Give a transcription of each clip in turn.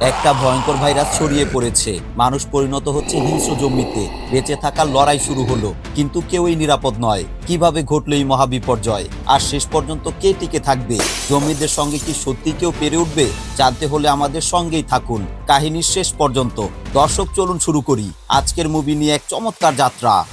একটা ভয়ঙ্কর ভাইরাস ছড়িয়ে পড়েছে। মানুষ পরিণত হচ্ছে হিংস্র জমিতে। বেঁচে থাকার লড়াই শুরু হলো। কিন্তু কেউই নিরাপদ নয়। কীভাবে ঘটলো এই মহাবিপর্যয়? আর শেষ পর্যন্ত কে টিকে থাকবে? জমিদের সঙ্গে কি সত্যি কেউ পেরে উঠবে? জানতে হলে আমাদের সঙ্গেই থাকুন। কাহিনীর শেষ পর্যন্ত। দর্শক, চলুন শুরু করি। আজকের মুভি নিয়ে এক চমৎকার যাত্রা।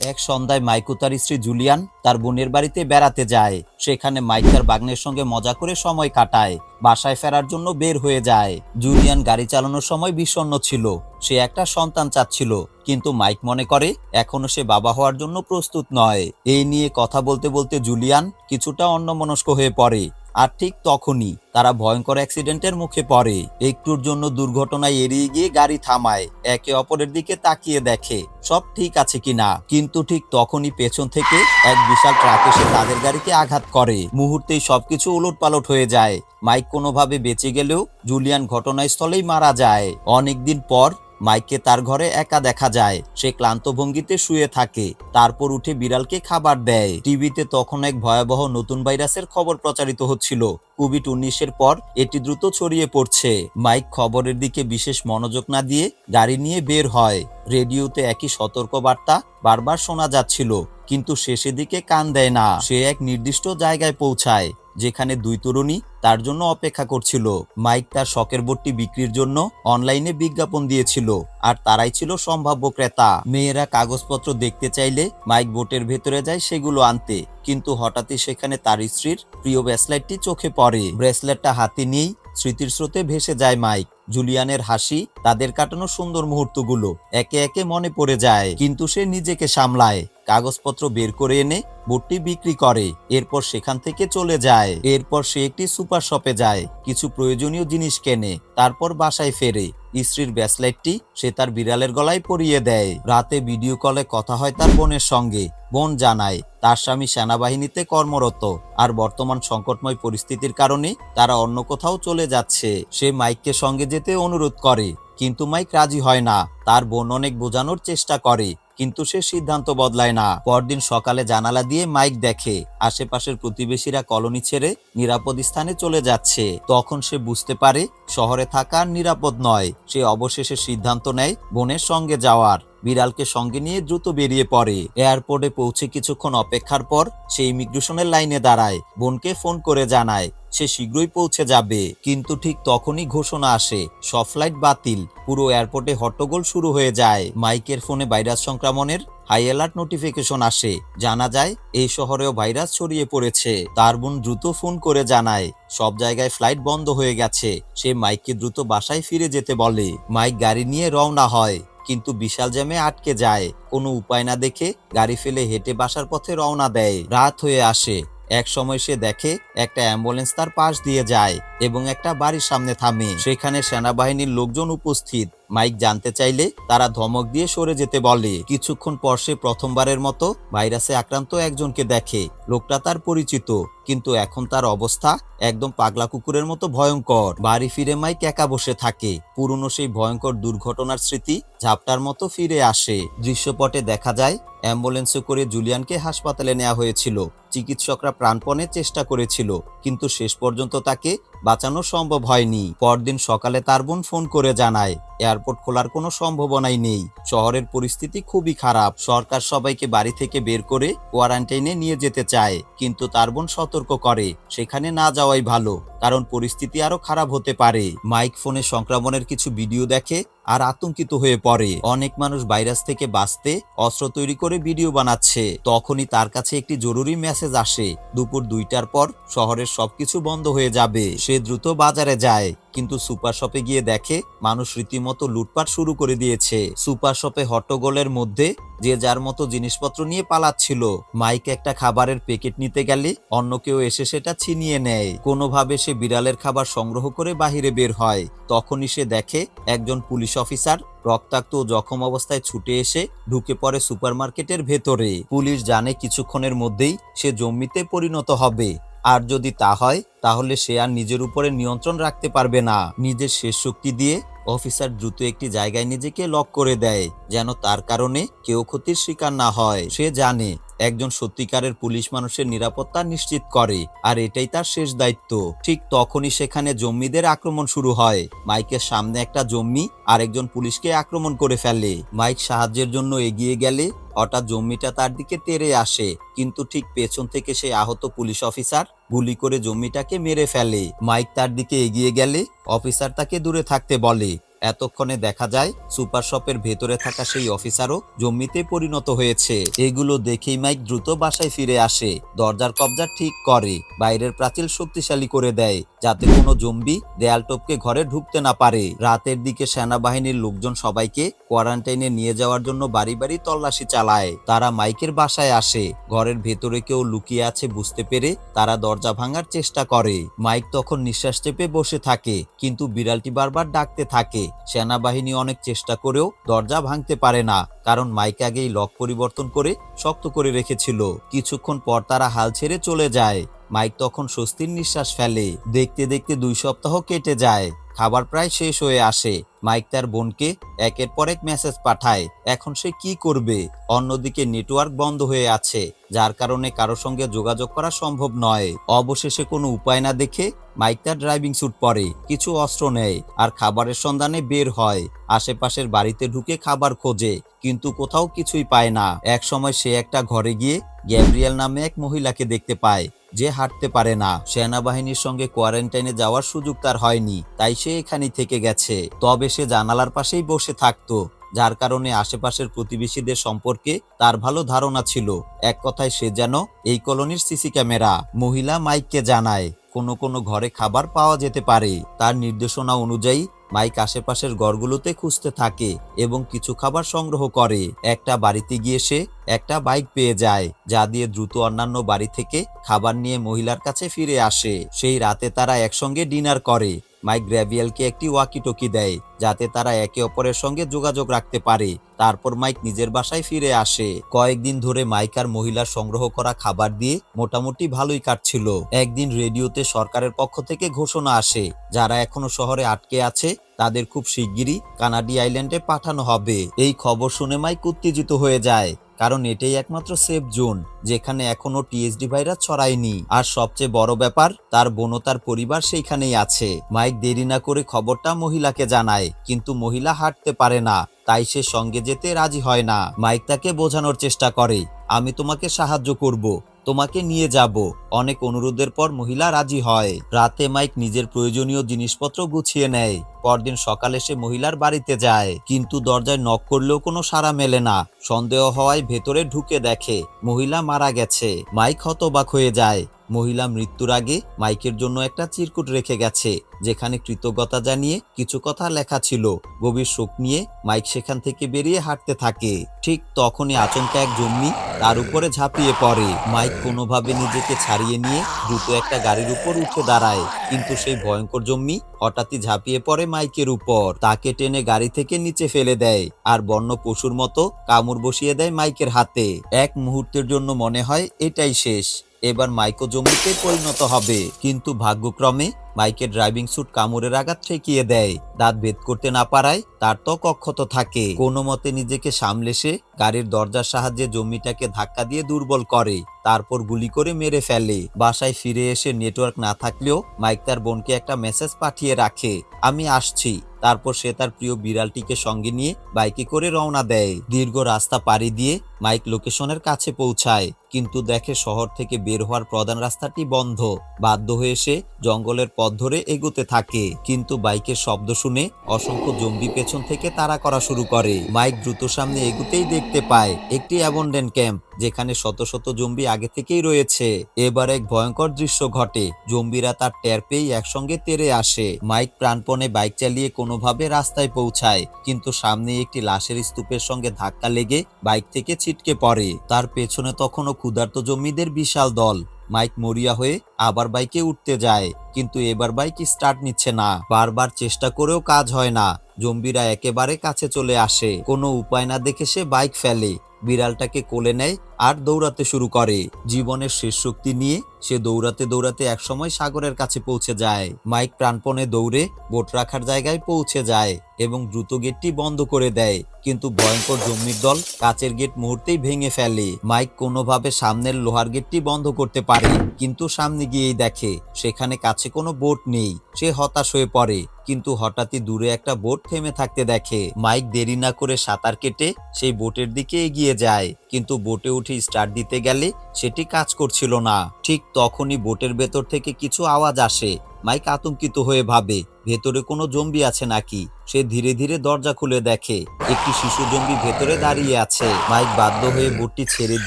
এক সন্ধ্যায় মাইকু তার স্ত্রী জুলিয়ান তার বোনের বাড়িতে বেড়াতে যায়। সেখানে মাইক তার বাগ্নের সঙ্গে মজা করে সময় কাটায়। বাসায় ফেরার জন্য বের হয়ে যায়। জুলিয়ান গাড়ি চালানোর সময় বিষণ্ণ ছিল। সে একটা সন্তান চাচ্ছিল, কিন্তু মাইক মনে করে, এখনও সে বাবা হওয়ার জন্য প্রস্তুত নয়। এই নিয়ে কথা বলতে বলতে জুলিয়ান কিছুটা অন্যমনস্ক হয়ে পড়ে। আর ঠিক তখনই তারা ভয়ঙ্কর অ্যাক্সিডেন্টের মুখে পড়ে। একটুর জন্য দুর্ঘটনায় এড়িয়ে গিয়ে গাড়ি থামায়, একে অপরের দিকে তাকিয়ে দেখে সব ঠিক আছে কিনা কিন্তু ঠিক তখনই পেছন থেকে এক বিশাল ট্রাক এসে তাদের গাড়িতে আঘাত করে। মুহূর্তেই সবকিছু উলট পালট হয়ে যায়। মাইক কোনোভাবে বেঁচে গেলেও জুলিয়ান ঘটনাস্থলেই মারা যায়। অনেকদিন পর মাইককে তার ঘরে একা দেখা যায়। সে ক্লান্ত ভঙ্গিতে শুয়ে থাকে। তারপর উঠে বিড়ালকে খাবার দেয়। টিভিতে তখন এক ভয়াবহ নতুন ভাইরাসের খবর প্রচারিত হচ্ছিল। কোভিড উনিশের পর এটি দ্রুত ছড়িয়ে পড়ছে। মাইক খবরের দিকে বিশেষ মনোযোগ না দিয়ে গাড়ি নিয়ে বের হয়। রেডিওতে একই সতর্ক বার্তা বারবার শোনা যাচ্ছিল, কিন্তু শেষের দিকে কান দেয় না। সে এক নির্দিষ্ট জায়গায় পৌঁছায়। যেখানে দুই তরুণী তার জন্য অপেক্ষা করছিল। মাইক তার শখের বোর্ডটি বিক্রির জন্য অনলাইনে বিজ্ঞাপন দিয়েছিল, আর তারাই ছিল সম্ভাব্য ক্রেতা। মেয়েরা কাগজপত্র দেখতে চাইলে মাইক বোটের ভেতরে যায় সেগুলো আনতে, কিন্তু হঠাৎই সেখানে তার স্ত্রীর প্রিয় ব্রেসলেটটি চোখে পড়ে। ব্রেসলেটটা হাতে নিয়েই স্মৃতির স্রোতে ভেসে যায় মাইক। জুলিয়ানের হাসি, তাদের কাটানো সুন্দর মুহূর্তগুলো একে একে মনে পড়ে যায়, কিন্তু সে নিজেকে সামলায়। কাগজপত্র বের করে এনে বোটটি বিক্রি করে, এরপর সেখান থেকে চলে যায়। এরপর সে একটি সুপার শপে যায়, কিছু প্রয়োজনীয় জিনিস কেনে, তারপর বাসায় ফেরে। স্ত্রীর ব্যাসলাইটটি সে তার বিড়ালের গলায় পরিয়ে দেয়। রাতে ভিডিও কলে কথা হয় তার বোনের সঙ্গে। বোন জানায়, তার স্বামী সেনাবাহিনীতে কর্মরত, আর বর্তমান সংকটময় পরিস্থিতির কারণে তারা অন্য কোথাও চলে যাচ্ছে। সে মাইককে সঙ্গে যেতে অনুরোধ করে, কিন্তু মাইক রাজি হয় না। তার বোন অনেক বোঝানোর চেষ্টা করে। কিন্তু সে সিদ্ধান্ত বদলায় না। পরদিন সকালে জানালা দিয়ে মাইক দেখে আশেপাশের প্রতিবেশীরা কলোনি ছেড়ে নিরাপদ স্থানে চলে যাচ্ছে। তখন সে বুঝতে পারে শহরে থাকা নিরাপদ নয়। সে অবশেষে সিদ্ধান্ত নেয় বোনের সঙ্গে যাওয়ার। বিড়ালকে সঙ্গে নিয়ে দ্রুত বেরিয়ে পড়ে। এয়ারপোর্টে পৌঁছে কিছুক্ষণ অপেক্ষার পর সে ইমিগ্রেশনের লাইনে দাঁড়ায়। বোনকে ফোন করে জানায় সে শীঘ্রই পৌঁছে যাবে। কিন্তু ঠিক তখনই ঘোষণা আসে। সব ফ্লাইট বাতিল। পুরো এয়ারপোর্টে হট্টগোল শুরু হয়ে যায়। মাইকের ফোনে ভাইরাস সংক্রমণের হাই অ্যালার্ট নোটিফিকেশন আসে। জানা যায়, এই শহরেও ভাইরাস ছড়িয়ে পড়েছে। তার বোন দ্রুত ফোন করে জানায়, সব জায়গায় ফ্লাইট বন্ধ হয়ে গেছে। সে মাইককে দ্রুত বাসায় ফিরে যেতে বলে। মাইক গাড়ি নিয়ে রওনা হয়, কিন্তু বিশাল জ্যামে আটকে যায়। কোনো উপায় না দেখে গাড়ি ফেলে হেঁটে বাসার পথে রওনা দেয়। রাত হয়ে আসে। এক সময় সে দেখে একটা অ্যাম্বুলেন্স তার পাশ দিয়ে যায় এবং একটা বাড়ির সামনে থামে। সেখানে সেনাবাহিনীর লোকজন উপস্থিত। মাইক জানতে চাইলে তারা ধমক দিয়ে সরে যেতে বলে। কিছুক্ষণ পর সে প্রথমবারের মতো ভাইরাসে আক্রান্ত একজনকে দেখে। লোকটা তার পরিচিত। কিন্তু এখন তার অবস্থা একদম পাগলা কুকুরের মতো ভয়ঙ্কর। বাড়ি ফিরে মাইক একা বসে থাকে। পুরনো সেই ভয়ঙ্কর দুর্ঘটনার স্মৃতি ঝাপটার মতো ফিরে আসে। দৃশ্যপটে দেখা যায়, অ্যাম্বুলেন্সে করে জুলিয়ানকে হাসপাতালে নেওয়া হয়েছিল। চিকিৎসকরা প্রাণপণে চেষ্টা করেছিল, কিন্তু শেষ পর্যন্ত তাকে বাঁচানো সম্ভব হয়নি। পরদিন সকালে তার বোন ফোন করে জানায়, এয়ারপোর্ট খোলার কোনো সম্ভাবনাই নেই। শহরের পরিস্থিতি খুবই খারাপ। সরকার সবাইকে বাড়ি থেকে বের করে কোয়ারেন্টাইনে নিয়ে যেতে চায়, কিন্তু তার বোন সতর্ক করে সেখানে না যাওয়াই ভালো। কারণ পরিস্থিতি আরও খারাপ হতে পারে। মাইক ফোনে সংক্রমণের কিছু ভিডিও দেখে আর আতঙ্কিত হয়ে পড়ে। অনেক মানুষ ভাইরাস থেকে বাঁচতে অস্ত্র তৈরি করে ভিডিও বানাচ্ছে। তখনই তার কাছে একটি জরুরি মেসেজ আসে। দুপুর দুইটার পর শহরের সবকিছু বন্ধ হয়ে যাবে। সে দ্রুত বাজারে যায়, কিন্তু সুপার শপে গিয়ে দেখে মানুষ রীতিমতো লুটপাট শুরু করে দিয়েছে। সুপার শপে হট্টগোলের মধ্যে যে যার মতো জিনিসপত্র নিয়ে পালাচ্ছিল। মাইক একটা খাবারের প্যাকেট নিতে গেলে অন্য কেউ এসে সেটা ছিনিয়ে নেয়। কোনোভাবে সে বিড়ালের খাবার সংগ্রহ করে বাহিরে বের হয়। তখনই সে দেখে একজন পুলিশ অফিসার রক্তাক্ত জখম অবস্থায় ছুটে এসে ঢুকে পড়ে সুপারমার্কেটের ভেতরে। পুলিশ জানে কিছুক্ষণের মধ্যেই সে জম্মিতে পরিণত হবে। আর যদি তা হয়, তাহলে সে আর নিজের উপরে নিয়ন্ত্রণ রাখতে পারবে না। নিজের শেষ শক্তি দিয়ে অফিসার দ্রুত একটি জায়গায় নিজেকে লক করে দেয়, যেন তার কারণে কেউ ক্ষতির শিকার না হয়। সে জানে একজন সত্যিকারের পুলিশ মানুষের নিরাপত্তা নিশ্চিত করে, আর এটাই তার শেষ দায়িত্ব। ঠিক তখনই সেখানে জম্মিদের আক্রমণ শুরু হয়। মাইকের সামনে একটা জম্মি আর একজন পুলিশকে আক্রমণ করে ফেলে। মাইক সাহায্যের জন্য এগিয়ে গেলে হঠাৎ জম্মিটা তার দিকে তেড়ে আসে, কিন্তু ঠিক পেছন থেকে সেই আহত পুলিশ অফিসার গুলি করে জম্মিটাকে মেরে ফেলে। মাইক তার দিকে এগিয়ে গেলে অফিসার তাকে দূরে থাকতে বলে। এতক্ষণে দেখা যায় সুপার শপের ভেতরে থাকা সেই অফিসারও জম্মিতে পরিণত হয়েছে। এগুলো দেখেই মাইক দ্রুত বাসায় ফিরে আসে। দরজার কবজা ঠিক করে, বাইরের প্রাচীর শক্তিশালী করে দেয়, যাতে কোনো জম্বি দেয়াল টপকে ঘরে ঢুকতে না পারে। রাতের দিকে সেনাবাহিনীর লোকজন সবাইকে কোয়ারেন্টাইনে নিয়ে যাওয়ার জন্য বাড়ি বাড়ি তল্লাশি চালায়। তারা মাইকের বাসায় আসে। ঘরের ভেতরে কেউ লুকিয়ে আছে বুঝতে পেরে তারা দরজা ভাঙার চেষ্টা করে। মাইক তখন নিঃশ্বাস চেপে বসে থাকে, কিন্তু বিড়ালটি বারবার ডাকতে থাকে। সেনাবাহিনী অনেক চেষ্টা করেও দরজা ভাঙতে পারে না, কারণ মাইক আগেই লক পরিবর্তন করে শক্ত করে রেখেছিল। কিছুক্ষণ পর তারা হাল ছেড়ে চলে যায়। মাইক তখন স্বস্তির নিঃশ্বাস ফেলে। দেখতে দেখতে দুই সপ্তাহ কেটে যায়। খাবার প্রায় শেষ হয়ে আসে। মাইক তার বোনকে একের পর এক মেসেজ পাঠায়, এখন সে কি করবে? অন্যদিকে নেটওয়ার্ক বন্ধ হয়ে আছে, যার কারণে কারও সঙ্গে যোগাযোগ করা সম্ভব নয়। অবশেষে কোনো উপায় না দেখে মাইক তার ড্রাইভিং স্যুট পরে, কিছু অস্ত্র নেয় আর খাবারের সন্ধানে বের হয়। আশেপাশের বাড়িতে ঢুকে খাবার খোঁজে, কিন্তু কোথাও কিছুই পায় না। এক সময় সে একটা ঘরে গিয়ে গ্যাব্রিয়েল নামে এক মহিলাকে দেখতে পায়। যে হাঁটতে পারে না, সেনাবাহিনীর সঙ্গে কোয়ারেন্টাইনে যাওয়ার সুযোগ তার হয়নি, তাই সে এখানেই থেকে গেছে। তবে সে জানালার পাশেই বসে থাকতো, যার কারণে আশেপাশের প্রতিবেশীদের সম্পর্কে তার ভালো ধারণা ছিল। এক কথায় সে যেন এই কলোনির সিসি ক্যামেরা, মহিলা মাইককে জানায়, কোনো কোনো ঘরে খাবার পাওয়া যেতে পারে। তার নির্দেশনা অনুযায়ী মাইক আশেপাশের গড়গুলোতে খুঁজতে থাকে এবং কিছু খাবার সংগ্রহ করে। একটা বাড়িতে গিয়ে সে একটা বাইক পেয়ে যায়, যা দিয়ে দ্রুত অন্যান্য বাড়ি থেকে খাবার নিয়ে মহিলার কাছে ফিরে আসে। সেই রাতে তারা একসঙ্গে ডিনার করে। মাইক গ্র্যাভিয়েলকে একটি ওয়াকিটকি দেয়, যাতে তারা একে অপরের সঙ্গে যোগাযোগ রাখতে পারে। তারপর মাইক নিজের বাসায় ফিরে আসে। কয়েকদিন ধরে মাইক আর মহিলার সংগ্রহ করা খাবার দিয়ে মোটামুটি ভালোই কাটছিল। একদিন রেডিওতে সরকারের পক্ষ থেকে ঘোষণা আসে, যারা এখনও শহরে আটকে আছে, তাদের খুব শিগগিরই কানাডি আইল্যান্ডে পাঠানো হবে। এই খবর শুনে মাইক উত্তেজিত হয়ে যায়। কারণ এটাই একমাত্র সেফ জোন যেখানে এখনও টিএসডি ভাইরাস ছড়ায়নি। আর সবচেয়ে বড় ব্যাপার, তার বনতার তার পরিবার সেইখানেই আছে। মাইক দেরি না করে খবরটা মহিলাকে জানায়, কিন্তু মহিলা হাঁটতে পারে না, তাই সে সঙ্গে যেতে রাজি হয় না। মাইক তাকে বোঝানোর চেষ্টা করে, আমি তোমাকে সাহায্য করব। তোমাকে নিয়ে যাব। অনেক অনুরোধের পর মহিলা রাজি হয়। রাতে মাইক নিজের প্রয়োজনীয় জিনিসপত্র গুছিয়ে নেয়। পরদিন সকালে সে মহিলার বাড়িতে যায়। কিন্তু দরজায় নক করলেও কোনো সাড়া মেলে না। সন্দেহ হওয়ায় ভেতরে ঢুকে দেখে মহিলা মারা গেছে। মাইক হতবাক হয়ে যায়। মহিলা মৃত্যুর আগে মাইকের জন্য একটা চিরকুট রেখে গেছে, যেখানে কৃতজ্ঞতা জানিয়ে কিছু কথা লেখা ছিল। গভীর শোক নিয়ে মাইক সেখান থেকে বেরিয়ে হাঁটতে থাকে। ঠিক তখনই আচমকা এক জম্মি তার উপরে ঝাঁপিয়ে পড়ে। মাইক কোনোভাবে নিজেকে ছাড়িয়ে নিয়ে দ্রুত একটা গাড়ির উপর উঠে দাঁড়ায়, কিন্তু সেই ভয়ঙ্কর জম্মি হঠাৎই ঝাঁপিয়ে পড়ে মাইকের উপর। তাকে টেনে গাড়ি থেকে নিচে ফেলে দেয় আর বন্য পশুর মতো কামড় বসিয়ে দেয় মাইকের হাতে। এক মুহূর্তের জন্য মনে হয় এটাই শেষ। এবার মাইকো জমিতে পরিণত হবে। কিন্তু ভাগ্যক্রমে মাইকের ড্রাইভিং স্যুট কামড়ের আঘাত ঠেকিয়ে দেয়। দাঁত ভেদ করতে না পারায় তার ত্বক অক্ষত থাকে। কোনো মতে নিজেকে সামলে সে গাড়ির দরজার সাহায্যে জমিটাকে ধাক্কা দিয়ে দুর্বল করে, তারপর গুলি করে মেরে ফেলে। বাসায় ফিরে এসে নেটওয়ার্ক না থাকলেও মাইক তার বোনকে একটা মেসেজ পাঠিয়ে রাখে, আমি আসছি। তারপর সে তার প্রিয় বিড়ালটিকে সঙ্গে নিয়ে বাইকে করে রওনা দেয়। দীর্ঘ রাস্তা পাড়ি দিয়ে মাইক লোকেশনের কাছে পৌঁছায়, কিন্তু দেখে শহর থেকে বের হওয়ার প্রধান রাস্তাটি বন্ধ। বাধ্য হয়ে সে জঙ্গলের পথ ধরে এগোতে থাকে, কিন্তু বাইকের শব্দ শুনে অসংখ্য জম্বি পেছন থেকে তাড়া করা শুরু করে। মাইক দ্রুত সামনে এগুতেই দেখতে পায়, একটি অ্যাবন্ডেন্ট ক্যাম্প, যেখানে শত শত জম্বি আগে থেকেই রয়েছে। এবার এক ভয়ঙ্কর দৃশ্য ঘটে জম্বিরা তার ট্যার পেয়েই একসঙ্গে তেরে আসে। মাইক প্রাণপণে বাইক চালিয়ে কোনোভাবে রাস্তায় পৌঁছায়, কিন্তু সামনে একটি লাশের স্তূপের সঙ্গে ধাক্কা লেগে বাইক থেকে ছিটকে পড়ে। তার পেছনে তখনও ক্ষুধার্ত জমিদের বিশাল দল। মাইক মরিয়া হয়ে আবার বাইকে উঠতে যায়, কিন্তু এবার বাইক স্টার্ট নিচ্ছে না। বারবার চেষ্টা করেও কাজ হয় না। জম্বিরা একেবারে কাছে চলে আসে। কোনো উপায় না দেখে সে বাইক ফেলে। বিড়ালটাকে কোলে নেয় আর দৌড়াতে শুরু করে। জীবনের শেষ শক্তি নিয়ে সে দৌড়াতে দৌড়াতে একসময় সাগরের কাছে পৌঁছে যায়। মাইক প্রাণপণে দৌড়ে বোট রাখার জায়গায় পৌঁছে যায় এবং দ্রুত গেটটি বন্ধ করে দেয়। কিন্তু ভয়ঙ্কর জম্মির দল কাচের গেট মুহূর্তেই ভেঙে ফেলে। মাইক কোনোভাবে সামনের লোহার গেটটি বন্ধ করতে পারে, কিন্তু সামনে গিয়েই দেখে সেখানে কাছে কোনো বোট নেই। সে হতাশ হয়ে পড়ে, কিন্তু হঠাৎই দূরে একটা বোট থেমে থাকতে দেখে। মাইক দেরি না করে সাঁতার কেটে সেই বোটের দিকে এগিয়ে যায়। কিন্তু বোটে উঠে স্টার্ট দিতে গেলে সেটি কাজ করছিল না। ঠিক তখনই বোটের ভেতর থেকে কিছু আওয়াজ আসে। মাইক আতঙ্কিত হয়ে ভাবে, ভেতরে কোনো জম্বি আছে নাকি? সে ধীরে ধীরে দরজা খুলে দেখে, একটি শিশু জম্বি ভেতরে দাঁড়িয়ে আছে। মাইক বাধ্য হয়ে বোটটি ছেড়ে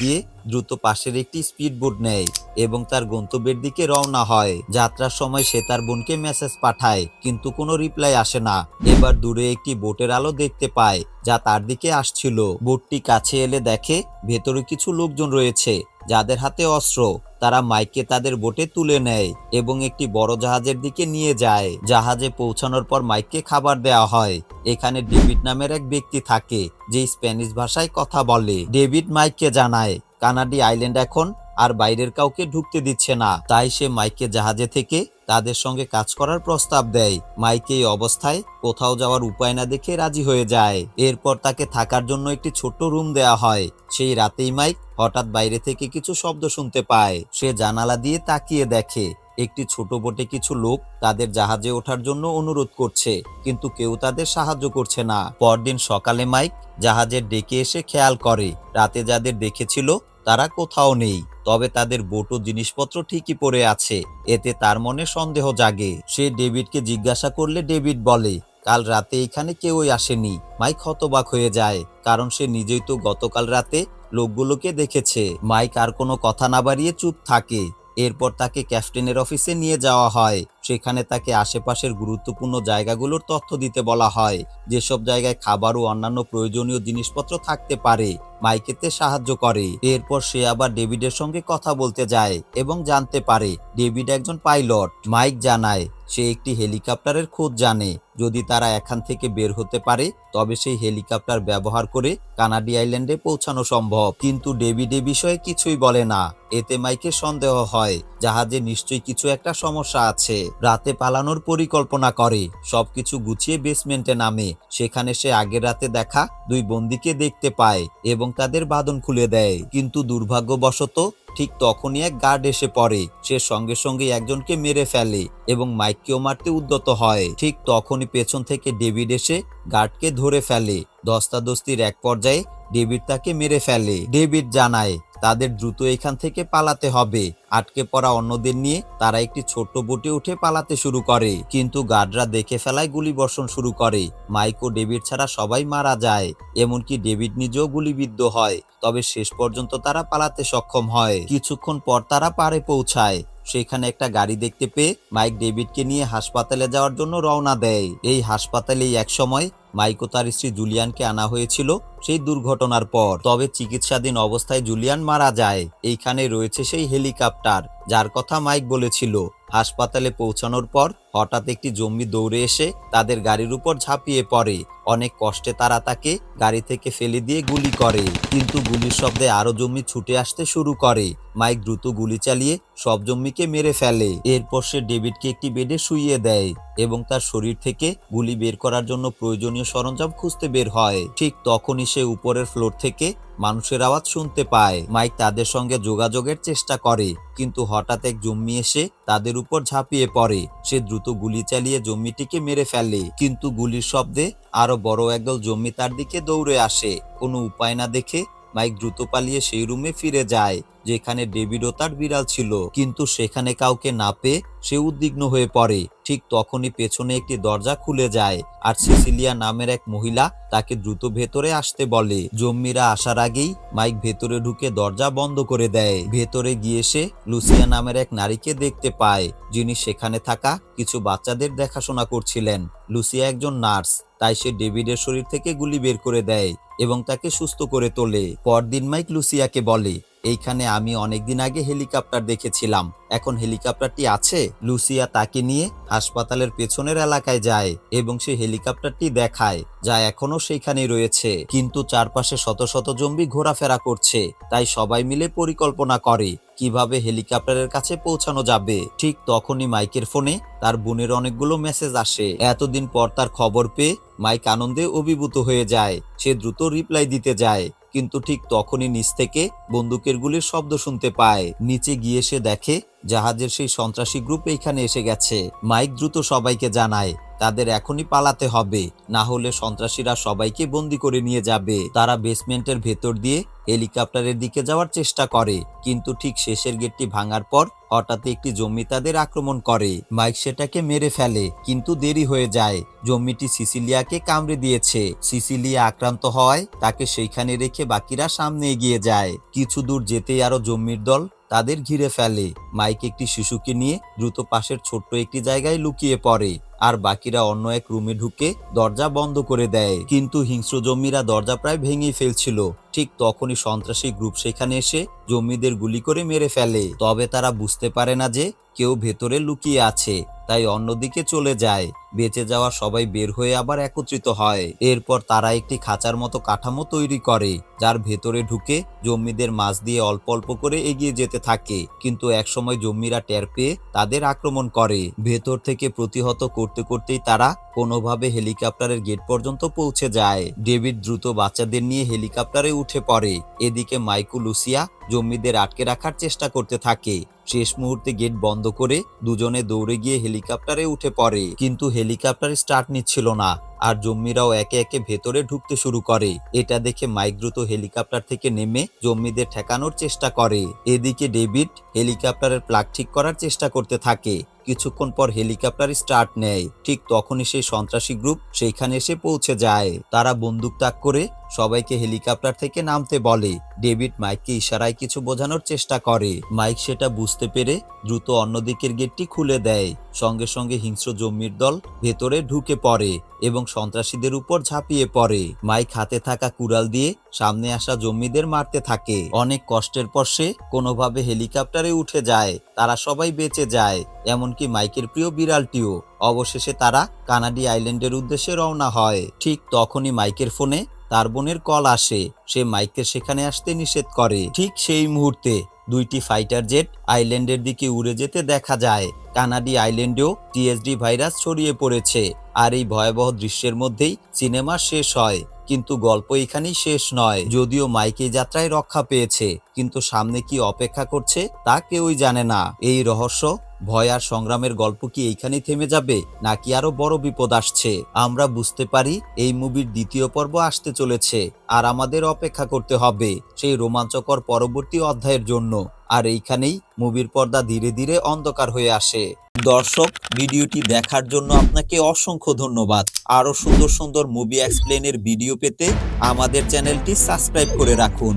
দিয়ে দ্রুত পাশের একটি স্পিড বোট নেয় এবং তার গন্তব্যের দিকে রওনা হয়। যাত্রার সময় সে তার বোনকে মেসেজ পাঠায়, কিন্তু কোনো রিপ্লাই আসে না। এবার দূরে একটি বোটের আলো দেখতে পায়, যা তার দিকে আসছিল। বোটটি কাছে এলে দেখে ভেতরে কিছু লোকজন রয়েছে। যাদের হাতে অস্ত্র, তারা মাইককে তাদের বোটে তুলে নেয় এবং একটি বড় জাহাজের দিকে নিয়ে যায়। জাহাজে পৌঁছানোর পর মাইককে খাবার দেওয়া হয়। এখানে ডেভিড নামের এক ব্যক্তি থাকে, যে স্প্যানিশ ভাষায় কথা বলে। ডেভিড মাইককে জানায়, কানাডি আইল্যান্ড এখন আর বাইরের কাউকে ঢুকতে দিচ্ছে না। তাই সে মাইককে জাহাজে থেকে তাদের সঙ্গে কাজ করার প্রস্তাব দেয়। মাইক এই অবস্থায় কোথাও যাওয়ার উপায় না দেখে রাজি হয়ে যায়। এরপর তাকে থাকার জন্য একটি ছোট্ট রুম দেয়া হয়। সেই রাতেই মাইক হঠাৎ বাইরে থেকে কিছু শব্দ শুনতে পায়। সে জানালা দিয়ে তাকিয়ে দেখে, একটি ছোট বোটে কিছু লোক তাদের জাহাজে ওঠার জন্য অনুরোধ করছে, কিন্তু কেউ তাদের সাহায্য করছে না। পরদিন সকালে মাইক জাহাজের ডেকে এসে খেয়াল করে। রাতে যাদের দেখেছিল তারা কোথাও নেই, তবে তাদের বোট জিনিসপত্র ঠিকই পড়ে আছে। এতে তার মনে সন্দেহ জাগে। সে ডেভিডকে জিজ্ঞাসা করলে ডেভিড বলে, কাল রাতে এখানে কেউই আসেনি। মাইক হতবাক হয়ে যায়, কারণ সে নিজেই তো গতকাল রাতে লোকগুলোকে দেখেছে। মাইক আর কোনো কথা না বাড়িয়ে চুপ থাকে। এরপর তাকে ক্যাপ্টেনের অফিসে নিয়ে যাওয়া হয়। সেখানে তাকে আশেপাশের গুরুত্বপূর্ণ জায়গাগুলোর তথ্য দিতে বলা হয়। যেসব জায়গায় খাবার ও অন্যান্য প্রয়োজনীয় জিনিসপত্র থাকতে পারে মাইকেতে সাহায্য করে। এরপর সে আবার ডেভিডের সঙ্গে কথা বলতে যায় এবং জানতে পারে, ডেভিড একজন পাইলট। মাইক জানায় সে একটি হেলিকপ্টারের খোঁজ জানে। যদি তারা এখান থেকে বের হতে পারে, তবে সেই হেলিকপ্টার ব্যবহার করে কানাডি আইল্যান্ডে পৌঁছানো সম্ভব। কিন্তু ডেভিড এ বিষয়ে কিছুই বলে না। এতে মাইকে সন্দেহ হয়, জাহাজে নিশ্চয়ই কিছু একটা সমস্যা আছে। রাতে পালানোর পরিকল্পনা করে। সবকিছু গুছিয়ে বেসমেন্টে নামে। সেখানে সে আগের রাতে দেখা দুই বন্দিকে দেখতে পায় এবং তাদের বাঁধন খুলে দেয়। কিন্তু দুর্ভাগ্যবশত ঠিক তখনই এক গার্ড এসে পড়ে। সে সঙ্গে সঙ্গে একজনকে মেরে ফেলে এবং মাইককেও মারতে উদ্যত হয়। ঠিক তখনই পেছন থেকে ডেভিড এসে গার্ডকে ধরে ফেলে। দস্তাদস্তির এক পর্যায়ে ডেভিড তাকে মেরে ফেলে। ডেভিড জানায় তাদের দ্রুত এখান থেকে পালাতে হবে। আটকে পড়া অন্যদের নিয়ে তারা একটি ছোট্ট বোটে উঠে পালাতে শুরু করে। কিন্তু গার্ডরা দেখে ফেলায় গুলি বর্ষণ শুরু করে। মাইক ও ডেভিড ছাড়া সবাই মারা যায়, এমনকি ডেভিড নিজেও গুলিবিদ্ধ হয়। তবে শেষ পর্যন্ত তারা পালাতে সক্ষম হয়। কিছুক্ষণ পর তারা পারে পৌঁছায়। সেখানে একটা গাড়ি দেখতে পেয়ে মাইক ডেভিডকে নিয়ে হাসপাতালে যাওয়ার জন্য রওনা দেয়। এই হাসপাতালেই এক সময় মাইক তার স্ত্রী জুলিয়ানকে আনা হয়েছিল সেই দুর্ঘটনার পর। তবে চিকিৎসাধীন অবস্থায় জুলিয়ান মারা যায়। এইখানে রয়েছে সেই হেলিকপ্টার, যার কথা মাইক বলেছিল। হাসপাতালে পৌঁছানোর পর হঠাৎ একটি জম্বি দৌড়ে এসে তাদের গাড়ির উপর ঝাঁপিয়ে পড়ে। অনেক কষ্টে তারা তাকে গাড়ি থেকে ফেলে দিয়ে গুলি করে, কিন্তু গুলির শব্দে আরও জম্মি ছুটে আসতে শুরু করে। মাইক দ্রুত গুলি চালিয়ে সব জম্মিকে মেরে ফেলে। এরপর সে ডেভিডকে একটি বেডে শুইয়ে দেয় এবং তার শরীর থেকে গুলি বের করার জন্য প্রয়োজনীয় সরঞ্জাম খুঁজতে বের হয়। ঠিক তখনই সে উপরের ফ্লোর থেকে মানুষের আওয়াজ শুনতে পায়। মাইক তাদের সঙ্গে যোগাযোগের চেষ্টা করে, কিন্তু হঠাৎ এক জম্মি এসে তাদের উপর ঝাঁপিয়ে পড়ে। সে দ্রুত গুলি চালিয়ে জমিটিকে মেরে ফেলে। কিন্তু গুলির শব্দে আরও বড় একদল জমি তার দিকে দৌড়ে আসে। কোনো উপায় না দেখে মাইক দ্রুত পালিয়ে সেই রুমে ফিরে যায়, যেখানে ডেভিড ও তার বিড়াল ছিল। কিন্তু সেখানে কাউকে না পেয়ে সে উদ্বিগ্ন হয়ে পড়ে। ঠিক তখনই পেছনে একটি দরজা খুলে যায় আর সিসিলিয়া নামের এক মহিলা তাকে দ্রুত ভেতরে আসতে বলে। জম্মিরা আসার আগেই মাইক ভেতরে ঢুকে দরজা বন্ধ করে দেয়। ভেতরে গিয়ে সে লুসিয়া নামের এক নারীকে দেখতে পায়, যিনি সেখানে থাকা কিছু বাচ্চাদের দেখাশোনা করছিলেন। লুসিয়া একজন নার্স, তাই সে ডেভিডের শরীর থেকে গুলি বের করে দেয়। এবং তাকে সুস্থ করে তোলে। পরদিন মাইক লুসিয়াকে বলে, এইখানে আমি অনেকদিন আগে হেলিকপ্টার দেখেছিলাম। এখন হেলিকপ্টারটি আছে? লুসিয়া তাকে নিয়ে হাসপাতালের পেছনের এলাকায় যায় এবং সে হেলিকপ্টারটি দেখায়, যা এখনও সেইখানেই রয়েছে। কিন্তু চারপাশে শত শত জম্বি ঘোরাফেরা করছে। তাই সবাই মিলে পরিকল্পনা করে কীভাবে হেলিকপ্টারের কাছে পৌঁছানো যাবে। ঠিক তখনই মাইকের ফোনে তার বোনের অনেকগুলো মেসেজ আসে। এতদিন পর তার খবর পেয়ে মাইক আনন্দে অভিভূত হয়ে যায়। সে দ্রুত রিপ্লাই দিতে যায়, কিন্তু ঠিক তখনই নিচ থেকে বন্দুকের গুলির শব্দ শুনতে পায়। নিচে গিয়ে সে দেখে জাহাজের সেই সন্ত্রাসী গ্রুপ এইখানে এসে গেছে। মাইক দ্রুত সবাইকে জানায়, তাদের এখনই পালাতে হবে, না হলে সন্ত্রাসীরা সবাইকে বন্দি করে নিয়ে যাবে। তারা বেসমেন্টের ভেতর দিয়ে হেলিকপ্টারের দিকে যাওয়ার চেষ্টা করে, কিন্তু ঠিক শেষের গেটটি ভাঙার পর হঠাৎ একটি জম্মি তাদের আক্রমণ করে। মাইক সেটাকে মেরে ফেলে, কিন্তু দেরি হয়ে যায়। জম্মিটি সিসিলিয়াকে কামড়ে দিয়েছে। সিসিলিয়া আক্রান্ত হওয়ায় তাকে সেইখানে রেখে বাকিরা সামনে এগিয়ে যায়। কিছু দূর যেতেই আরও জম্মির দল তাদের ঘিরে ফেলে। মাইক একটি শিশুকে নিয়ে দ্রুত পাশের ছোট্ট একটি জায়গায় লুকিয়ে পড়ে। আর বাকিরা অন্য এক রুমে ঢুকে দরজা বন্ধ করে দেয়। কিন্তু হিংস্র জমিরা দরজা প্রায় ভেঙে ফেলছিল। ঠিক তখনই সন্ত্রাসী গ্রুপ সেখানে এসে জমিদের গুলি করে মেরে ফেলে। তবে তারা বুঝতে পারে না যে কেউ ভেতরে লুকিয়ে আছে, তাই অন্যদিকে চলে যায়। বেঁচে যাওয়া সবাই বের হয়ে আবার একত্রিত হয়। এরপর তারা একটি খাঁচার মতো কাঠামো তৈরি করে, যার ভেতরে ঢুকে জম্মিদের মাছ দিয়ে অল্প অল্প করে এগিয়ে যেতে থাকে। কিন্তু একসময় জম্মিরা টের পেয়ে তাদের আক্রমণ করে। ভেতর থেকে প্রতিহত করতে করতেই তারা কোনোভাবে হেলিকপ্টারের গেট পর্যন্ত পৌঁছে যায়। ডেভিড দ্রুত বাচ্চাদের নিয়ে হেলিকপ্টারে উঠে পড়ে। এদিকে মাইকু লুসিয়া জম্মিদের আটকে রাখার চেষ্টা করতে থাকে। শেষ মুহূর্তে গেট বন্ধ করে দুজনে দৌড়ে গিয়ে হেলিকপ্টারে উঠে পড়ে। কিন্তু হেলিকপ্টার স্টার্ট নিচ্ছিল না আর জম্মিরাও একে একে ভেতরে ঢুকতে শুরু করে। এটা দেখে মাইক দ্রুত হেলিকপ্টার থেকে নেমে জম্মিদের ঠেকানোর চেষ্টা করে। এদিকে ডেভিড হেলিকপ্টারের প্লাগ ঠিক করার চেষ্টা করতে থাকে। কিছুক্ষণ পর হেলিকপ্টার স্টার্ট নেয়। ঠিক তখনই সেই সন্ত্রাসী গ্রুপ সেইখানে এসে পৌঁছে যায়। তারা বন্দুক তাক করে সবাইকে হেলিকপ্টার থেকে নামতে বলে। ডেভিড মাইককে ইশারায় কিছু বোঝানোর চেষ্টা করে। মাইক সেটা বুঝতে পেরে দ্রুত অন্যদিকের গেটটি খুলে দেয়। সঙ্গে সঙ্গে হিংস্র জম্মির দল ভেতরে ঢুকে পড়ে এবং সন্ত্রাসীদের উপর ঝাঁপিয়ে পড়ে। মাইক হাতে থাকা কুড়াল দিয়ে সামনে আসা জম্মিদের মারতে থাকে। অনেক কষ্টের পর সে কোনোভাবে হেলিকপ্টারে উঠে যায়। তারা সবাই বেঁচে যায়, এমনকি মাইকের প্রিয় বিড়ালটিও। অবশেষে তারা কানাডি আইল্যান্ডের উদ্দেশ্যে রওনা হয়। ঠিক তখনই মাইকের ফোনে তার বোনের কল আসে, সে মাইককে সেখানে আসতে নিষেধ করে। ঠিক সেই মুহূর্তে দুইটি ফাইটার জেট আইল্যান্ডের দিকে উড়ে যেতে দেখা যায়। কানাডি আইল্যান্ডেও টিএসডি ভাইরাস ছড়িয়ে পড়েছে আর এই ভয়াবহ দৃশ্যের মধ্যেই সিনেমা শেষ হয়। কিন্তু গল্প এখানেই শেষ নয়। যদিও মাইক যাত্রায় রক্ষা পেয়েছে, কিন্তু সামনে কি অপেক্ষা করছে তা কেউই জানে না। এই রহস্য ভয় আর সংগ্রামের গল্প কি এইখানেই থেমে যাবে, নাকি আরও বড় বিপদ আসছে? আমরা বুঝতে পারি এই মুভির দ্বিতীয় পর্ব আসতে চলেছে, আর আমাদের অপেক্ষা করতে হবে সেই রোমাঞ্চকর পরবর্তী অধ্যায়ের জন্য। আর এইখানেই মুভির পর্দা ধীরে ধীরে অন্ধকার হয়ে আসে। দর্শক, ভিডিওটি দেখার জন্য আপনাকে অসংখ্য ধন্যবাদ। আরও সুন্দর সুন্দর মুভি এক্সপ্লেনের ভিডিও পেতে আমাদের চ্যানেলটি সাবস্ক্রাইব করে রাখুন।